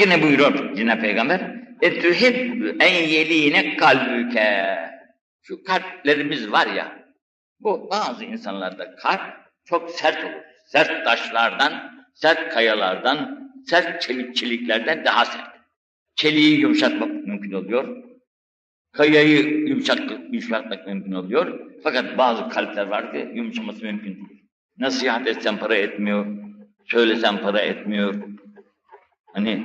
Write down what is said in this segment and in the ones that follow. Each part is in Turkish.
Yine buyuruyor Cenab-ı Peygamber. Etühib en yeline kalbüke. Şu kalplerimiz var ya, bu bazı insanlarda kalp çok sert olur. Sert taşlardan, sert kayalardan, sert çelik çeliklerden daha sert. Çeliği yumuşatmak mümkün oluyor. Kayayı yumuşatmak, yumuşatmak mümkün oluyor. Fakat bazı kalpler var ki yumuşaması mümkün değil. Nasihat etsem para etmiyor, söylesem para etmiyor. Hani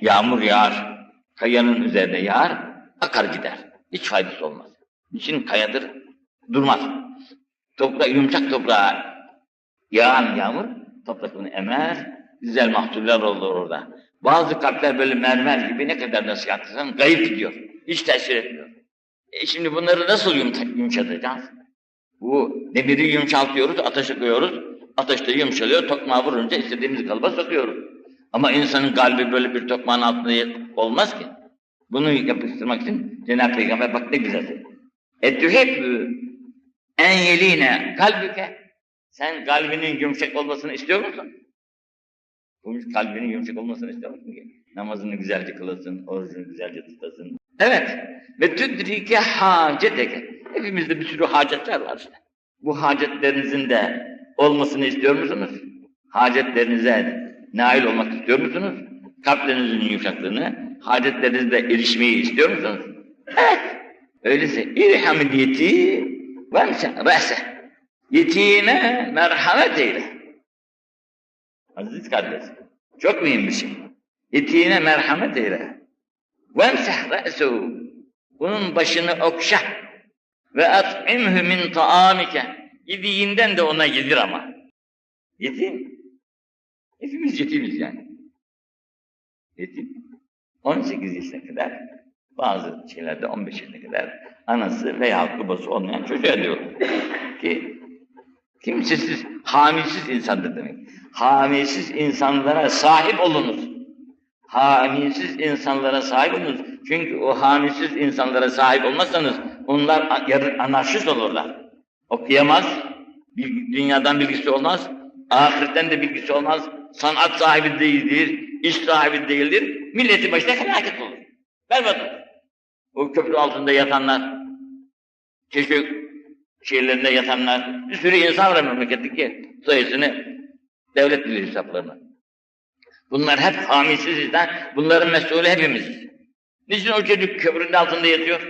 yağmur yağar, kayanın üzerine yağar, akar gider. Hiç faydası olmaz. İçin kayadır, durmaz. Toprak, yumuşak toprağa yağan yağmur, toprak onu emer, güzel mahsuller olur orada. Bazı kalpler böyle mermer gibi ne kadar nasihat etsen kayıp gidiyor. Hiç tesir etmiyor. E şimdi bunları nasıl yumuşat- yumuşatacağız? Bu demiri yumuşaltıyoruz, ateşe koyuyoruz. Ateşte yumuşalıyor, tokmağı vurunca istediğimiz kalıba sokuyoruz. Ama insanın kalbi böyle bir tokmağın altında olmaz ki. Bunu yapıştırmak için Cenab-ı Peygamber bak ne güzel dedi. Etühebbü en yeline kalbüke. Sen kalbinin yumuşak olmasını istiyor musun? Kalbinin yumuşak olmasını istiyor musun ki? Namazını güzelce kılasın, orucunu güzelce tutasın. Evet. Ve tüdrike haceteke. Hepimizde bir sürü hacetler var işte. Bu hacetlerinizin de olmasını istiyor musunuz? Hacetlerinize nail olmak istiyor musunuz? Kalplerinizin yumuşaklığını, hacetlerinizde erişmeyi istiyor musunuz? Evet. Öyleyse irhamil yeti ve rese. Yetime merhamet eyle. Aziz kardeşim, çok mühim bir şey. Yetime merhamet eyle. Vemseh re'suhu. Bunun başını okşa. Ve at'imhu min taamike. Yediğinden de ona yedir ama. Yetim. Hepimiz yetimiz yani. Yetim. 18 yaşına kadar, bazı şeylerde 15 yaşına kadar anası veya babası olmayan çocuğa diyor ki kimsesiz, hamisiz insandır demek. Hamisiz insanlara sahip olunuz. Hamisiz insanlara sahip olunuz. Çünkü o hamisiz insanlara sahip olmazsanız onlar yarın anarşist olurlar. Okuyamaz, dünyadan bilgisi olmaz, ahiretten de bilgisi olmaz, sanat sahibi değildir, iş sahibi değildir, milleti başına felaket olur. Berbat olur. O köprü altında yatanlar, keşke şehirlerinde yatanlar, bir sürü insan var memleketteki sayısını devlet bilir hesaplarına. Bunlar hep hamisiz insan, bunların mesulü hepimiz. Niçin o çocuk köprünün altında yatıyor?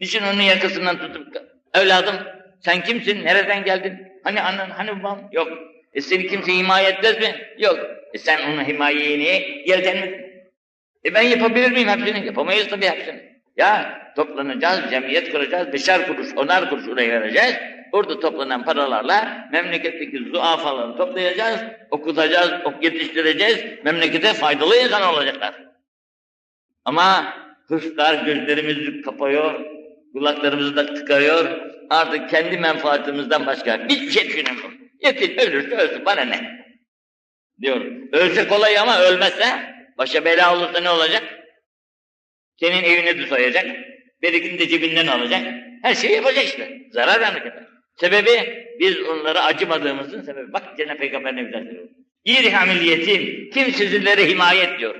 Niçin onun yakasından tutup, evladım sen kimsin, nereden geldin? Hani annen, hani babam? Yok. E seni kimse himaye etmez mi? Yok. E sen onun himayeyi niye yeltenmedin? E ben yapabilir miyim hepsini? Yapamayız tabii hepsini. Ya toplanacağız, cemiyet kuracağız, beşer kuruş, onar kuruş oraya vereceğiz. Orada toplanan paralarla memleketteki zuafaları toplayacağız, okutacağız, ok yetiştireceğiz, memlekete faydalı insan olacaklar. Ama hırslar gözlerimizi kapıyor, kulaklarımızı da tıkıyor, artık kendi menfaatimizden başka hiçbir şey düşünemiyor. Yetin ölürse ölsün, bana ne? Diyor. Ölse kolay ama ölmezse, başa bela olursa ne olacak? Senin evini de soyacak, berikini de cebinden alacak, her şeyi yapacak işte. Zarar memlekete. Sebebi, biz onlara acımadığımızın sebebi. Bak Cenab-ı Peygamber ne güzel söylüyor. İrhamil yetim, kimsesizleri himaye et diyor.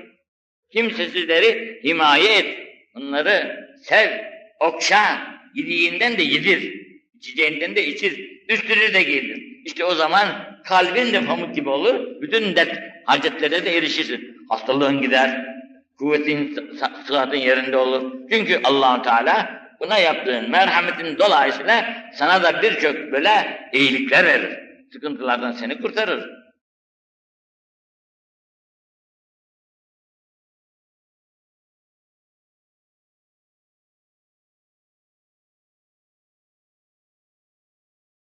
Kimsesizleri himaye et. Onları sev, okşa, yediğinden de yedir. İçeceğinden de içir, üstünü de giydir. İşte o zaman kalbin de pamuk gibi olur, bütün dert, hacetlere de erişirsin. Hastalığın gider, kuvvetin, sı- sıhhatin yerinde olur. Çünkü allah Teala buna yaptığın merhametin dolayısıyla sana da birçok böyle iyilikler verir. Sıkıntılardan seni kurtarır.